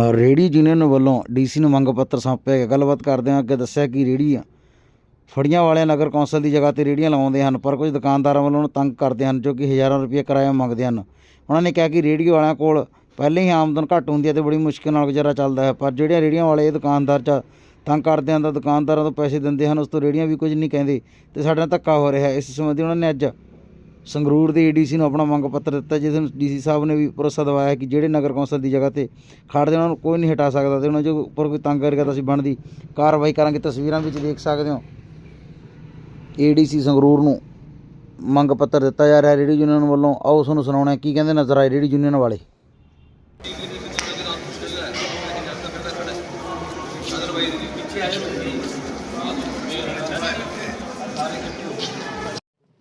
ਅ, ਰੇਹੜੀ ਯੂਨੀਅਨ ਵੱਲੋਂ ਡੀਸੀ ਨੂੰ ਮੰਗ ਪੱਤਰ ਸੌਂਪਿਆ ਗਿਆ। ਗੱਲਬਾਤ ਕਰਦੇ ਹਾਂ ਅੱਗੇ ਦੱਸਿਆ ਕਿ ਰੇਹੜੀਆਂ ਫੜੀਆਂ ਵਾਲਿਆਂ ਨਗਰ ਕੌਂਸਲ ਦੀ ਜਗ੍ਹਾ ਤੇ ਰੇਹੜੀਆਂ ਲਾਉਂਦੇ ਹਨ ਪਰ ਕੁਝ ਦੁਕਾਨਦਾਰਾਂ ਵੱਲੋਂ ਉਹਨੂੰ ਤੰਗ ਕਰਦੇ ਹਨ ਜੋ ਕਿ ਹਜ਼ਾਰਾਂ ਰੁਪਏ ਕਿਰਾਇਆ ਮੰਗਦੇ ਹਨ। ਉਹਨਾਂ ਨੇ ਕਿਹਾ ਕਿ ਰੇਹੜੀ ਵਾਲਿਆਂ ਕੋਲ ਪਹਿਲਾਂ ਹੀ ਆਮਦਨ ਘੱਟ ਹੁੰਦੀ ਹੈ ਤੇ ਬੜੀ ਮੁਸ਼ਕਿਲ ਨਾਲ ਗੁਜ਼ਾਰਾ ਚੱਲਦਾ ਹੈ ਪਰ ਜਿਹੜੀਆਂ ਰੇਹੜੀਆਂ ਵਾਲੇ ਇਹ ਦੁਕਾਨਦਾਰ ਚ ਤੰਗ ਕਰਦੇ ਹਨ ਤਾਂ ਦੁਕਾਨਦਾਰਾਂ ਤੋਂ ਪੈਸੇ ਦਿੰਦੇ ਹਨ ਉਸ ਤੋਂ ਰੇਹੜੀਆਂ ਵੀ ਕੁਝ ਨਹੀਂ ਕਹਿੰਦੇ ਤੇ ਸਾਡੇ ਨਾਲ ਧੱਕਾ ਹੋ ਰਿਹਾ ਹੈ। ਇਸ ਸੰਬੰਧੀ ਉਹਨਾਂ ਨੇ ਅੱਜ ਸੰਗਰੂਰ ਦੇ ਏਡੀਸੀ ਨੂੰ ਆਪਣਾ ਮੰਗ ਪੱਤਰ ਦਿੱਤਾ, ਜਿਸ ਨੂੰ ਡੀਸੀ ਸਾਹਿਬ ਨੇ ਵੀ ਭਰੋਸਾ ਦਿਵਾਇਆ ਕਿ ਜਿਹੜੇ ਨਗਰ ਕੌਂਸਲ ਦੀ ਜਗ੍ਹਾ ਤੇ ਖੜਦੇ ਉਹਨਾਂ ਨੂੰ ਕੋਈ ਨਹੀਂ ਹਟਾ ਸਕਦਾ ਤੇ ਉਹਨਾਂ ਜੋ ਉੱਪਰ ਕੋਈ ਤੰਗ ਕਰੇਗਾ ਤਾਂ ਅਸੀਂ ਬਣਦੀ ਕਾਰਵਾਈ ਕਰਾਂਗੇ। ਤਸਵੀਰਾਂ ਵਿੱਚ ਦੇਖ ਸਕਦੇ ਹੋ। ਏਡੀਸੀ ਸੰਗਰੂਰ ਨੂੰ ਮੰਗ ਪੱਤਰ ਦਿੱਤਾ ਜਾ ਰਿਹਾ ਰੇਡੀ ਯੂਨੀਅਨ ਵੱਲੋਂ। ਆਓ ਤੁਹਾਨੂੰ ਸੁਣਾਉਣਾ ਕੀ ਕਹਿੰਦੇ ਨਜ਼ਰ ਆਏ ਰੇਡੀ ਯੂਨੀਅਨ ਵਾਲੇ?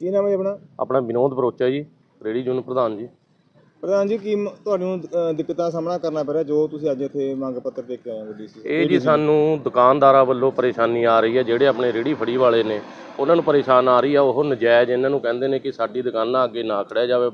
ਕੀ ਨਾਮ ਹੈ ਜੀ ਆਪਣਾ? ਆਪਣਾ ਵਿਨੋਦ ਬਰੋਚਾ ਜੀ ਰੇੜੀ ਯੂਨੀਅਨ ਪ੍ਰਧਾਨ ਜੀ। ਪ੍ਰਧਾਨ ਜੀ ਕੀ ਮ- ਤੁਹਾਨੂੰ ਅ, ਦਿੱਕਤਾਂ ਦਾ ਸਾਹਮਣਾ ਕਰਨਾ ਪੈ ਰਿਹਾ ਜੋ ਤੁਸੀਂ ਅੱਜ ਇੱਥੇ ਮੰਗ ਪੱਤਰ ਦੇ ਕੇ ਆਏ ਹੋ ਡੀਸੀ ਇਹ ਜੀ ਸਾਨੂੰ ਦੁਕਾਨਦਾਰਾਂ ਵੱਲੋਂ ਪਰੇਸ਼ਾਨੀ ਆ ਰਹੀ ਹੈ ਜਿਹੜੇ ਆਪਣੇ ਰੇੜੀ ਫੜੀ ਵਾਲੇ ਨੇ ਉਹਨਾਂ ਨੂੰ ਪਰੇਸ਼ਾਨ ਆ ਰਹੀ ਆ ਉਹ ਨਜਾਇਜ਼ ਇਹਨਾਂ ਨੂੰ ਕਹਿੰਦੇ ਨੇ ਕਿ ਸਾਡੀ ਦੁਕਾਨਾਂ ਅੱਗੇ ਨਾ ਖੜਿਆ ਜਾਵੇ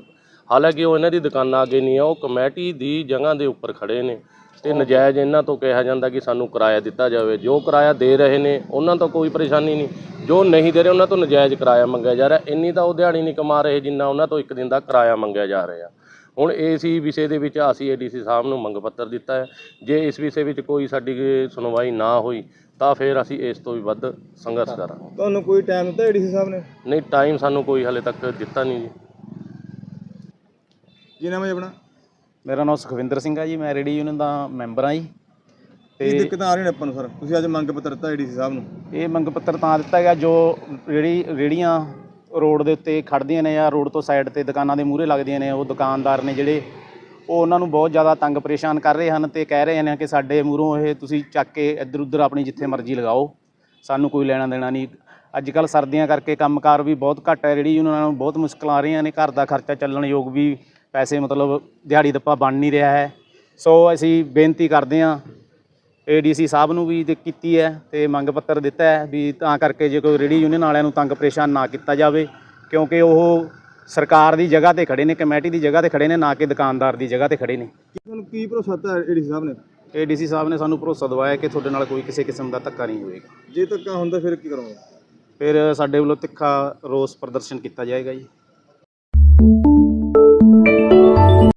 ਹਾਲਾਂਕਿ ਉਹ ਇਹਨਾਂ ਦੀ ਦੁਕਾਨਾਂ ਅੱਗੇ ਨਹੀਂ ਆ ਉਹ ਕਮੇਟੀ ਦੀ ਜਗ੍ਹਾ ਦੇ ਉੱਪਰ ਖੜੇ ਨੇ ਤੇ ਨਜਾਇਜ਼ ਇਹਨਾਂ ਤੋਂ ਕਿਹਾ ਜਾਂਦਾ ਕਿ ਸਾਨੂੰ ਕਿਰਾਇਆ ਦਿੱਤਾ ਜਾਵੇ। ਜੋ ਕਿਰਾਇਆ ਦੇ ਰਹੇ ਨੇ ਉਹਨਾਂ ਤੋਂ ਕੋਈ ਪਰੇਸ਼ਾਨੀ ਨਹੀਂ। ਜੋ ਨਹੀਂ ਦੇ ਰਹੇ ਉਹਨਾਂ ਤੋਂ ਨਜਾਇਜ਼ ਕਿਰਾਇਆ ਮੰਗਿਆ ਜਾ ਰਿਹਾ। ਇੰਨੀ ਤਾਂ ਉਹ ਦਿਹਾੜੀ ਨਹੀਂ ਕਮਾ ਰਹੇ ਜਿੰਨਾ ਉਹਨਾਂ ਤੋਂ ਇੱਕ ਦਿਨ ਦਾ ਕਿਰਾਇਆ ਮੰਗਿਆ ਜਾ ਰਿਹਾ। ਹੁਣ ਇਸ ਹੀ ਵਿਸ਼ੇ ਦੇ ਵਿੱਚ ਅਸੀਂ ਏਡੀਸੀ ਸਾਹਿਬ ਨੂੰ ਮੰਗ ਪੱਤਰ ਦਿੱਤਾ ਹੈ। ਜੇ ਇਸ ਵਿਸ਼ੇ ਵਿੱਚ ਕੋਈ ਸਾਡੀ ਸੁਣਵਾਈ ਨਾ ਹੋਈ ਤਾਂ ਫਿਰ ਅਸੀਂ ਇਸ ਤੋਂ ਵੀ ਵੱਧ ਸੰਘਰਸ਼ ਕਰਾਂਗੇ। ਤੁਹਾਨੂੰ ਕੋਈ ਟਾਈਮ ਦਿੱਤਾ ਡੀਸੀ ਸਾਹਿਬ ਨੇ? ਨਹੀਂ ਟਾਈਮ ਸਾਨੂੰ ਕੋਈ ਹਲੇ ਤੱਕ ਦਿੱਤਾ ਨਹੀਂ ਜੀ। ਕੀ ਨਾਮ ਹੈ ਜੀ ਆਪਣਾ? ਮੇਰਾ ਨਾਮ ਸੁਖਵਿੰਦਰ ਸਿੰਘ ਆ ਜੀ ਮੈਂ ਰੇਡੀ ਯੂਨੀਅਨ ਦਾ ਮੈਂਬਰ ਆ ਜੀ। ਤੇ ਦਿੱਕਤਾਂ ਆ ਰਹੀਆਂ ਨੇ ਆਪਾਂ ਨੂੰ ਸਰ? ਤੁਸੀਂ ਅੱਜ ਮੰਗ ਪੱਤਰ ਦਿੱਤਾ ਡੀਸੀ ਸਾਹਿਬ ਨੂੰ। ਇਹ ਮੰਗ ਪੱਤਰ ਤਾਂ ਦਿੱਤਾ ਗਿਆ ਜੋ ਰੇੜੀ ਰੇੜੀਆਂ ਰੋਡ ਦੇ ਉੱਤੇ ਖੜਦੀਆਂ ਨੇ ਜਾਂ ਰੋਡ ਤੋਂ ਸਾਈਡ ਤੇ ਦੁਕਾਨਾਂ ਦੇ ਮੂਹਰੇ ਲੱਗਦੀਆਂ ਨੇ ਉਹ ਦੁਕਾਨਦਾਰ ਨੇ ਜਿਹੜੇ ਉਹ ਉਹਨਾਂ ਨੂੰ ਬਹੁਤ ਜ਼ਿਆਦਾ ਤੰਗ ਪਰੇਸ਼ਾਨ ਕਰ ਰਹੇ ਹਨ ਤੇ ਕਹਿ ਰਹੇ ਨੇ ਕਿ ਸਾਡੇ ਮੂਹਰੋਂ ਇਹ ਤੁਸੀਂ ਚੱਕ ਕੇ ਇੱਧਰ ਉੱਧਰ ਆਪਣੀ ਜਿੱਥੇ ਮਰਜ਼ੀ ਲਗਾਓ ਸਾਨੂੰ ਕੋਈ ਲੈਣਾ ਦੇਣਾ ਨਹੀਂ। ਅੱਜ ਕੱਲ ਸਰਦੀਆਂ ਕਰਕੇ ਕੰਮਕਾਰ ਵੀ ਬਹੁਤ ਘੱਟ ਹੈ ਰੇੜੀ ਉਹਨਾਂ ਨੂੰ ਬਹੁਤ ਮੁਸ਼ਕਲਾਂ ਆ ਰਹੀਆਂ ਨੇ ਘਰ ਦਾ ਖਰਚਾ ਚੱਲਣ ਯੋਗ ਵੀ ਪੈਸੇ ਮਤਲਬ ਦਿਹਾੜੀ ਦੱਪਾ ਬਣ ਨਹੀਂ ਰਿਹਾ ਹੈ। ਸੋ ਅਸੀਂ ਬੇਨਤੀ ਕਰਦੇ ਹਾਂ ਏਡੀਸੀ ਸਾਹਿਬ ਨੂੰ ਵੀ ਕੀਤੀ ਹੈ ਤੇ ਮੰਗ ਪੱਤਰ ਦਿੱਤਾ ਹੈ ਵੀ ਤਾਂ ਕਰਕੇ ਜੇ ਕੋਈ ਰੇੜੀ ਯੂਨੀਅਨ ਵਾਲਿਆਂ ਨੂੰ ਤੰਗ ਪਰੇਸ਼ਾਨ ਨਾ ਕੀਤਾ ਜਾਵੇ ਕਿਉਂਕਿ ਉਹ ਸਰਕਾਰ ਦੀ ਜਗ੍ਹਾ ਤੇ ਖੜੇ ਨੇ ਕਮੇਟੀ ਦੀ ਜਗ੍ਹਾ ਤੇ ਖੜੇ ਨੇ ਨਾ ਕਿ ਦੁਕਾਨਦਾਰ ਦੀ ਜਗ੍ਹਾ ਤੇ ਖੜੇ ਨੇ। ਤੁਹਾਨੂੰ ਕੀ ਭਰੋਸਾ ਦਿੱਤਾ ਡੀਸੀ ਸਾਹਿਬ ਨੇ? ਏਡੀਸੀ ਸਾਹਿਬ ਨੇ ਸਾਨੂੰ ਭਰੋਸਾ ਦਿਵਾਇਆ ਕਿ ਤੁਹਾਡੇ ਨਾਲ ਕੋਈ ਕਿਸੇ ਕਿਸਮ ਦਾ ਧੱਕਾ ਨਹੀਂ ਹੋਵੇਗਾ ਜੇ ਧੱਕਾ ਹੁੰਦਾ ਫਿਰ ਕੀ ਕਰੋਗੇ? ਫਿਰ ਸਾਡੇ ਵੱਲੋਂ ਤਿੱਖਾ ਰੋਸ ਪ੍ਰਦਰਸ਼ਨ ਕੀਤਾ ਜਾਏਗਾ ਜੀ।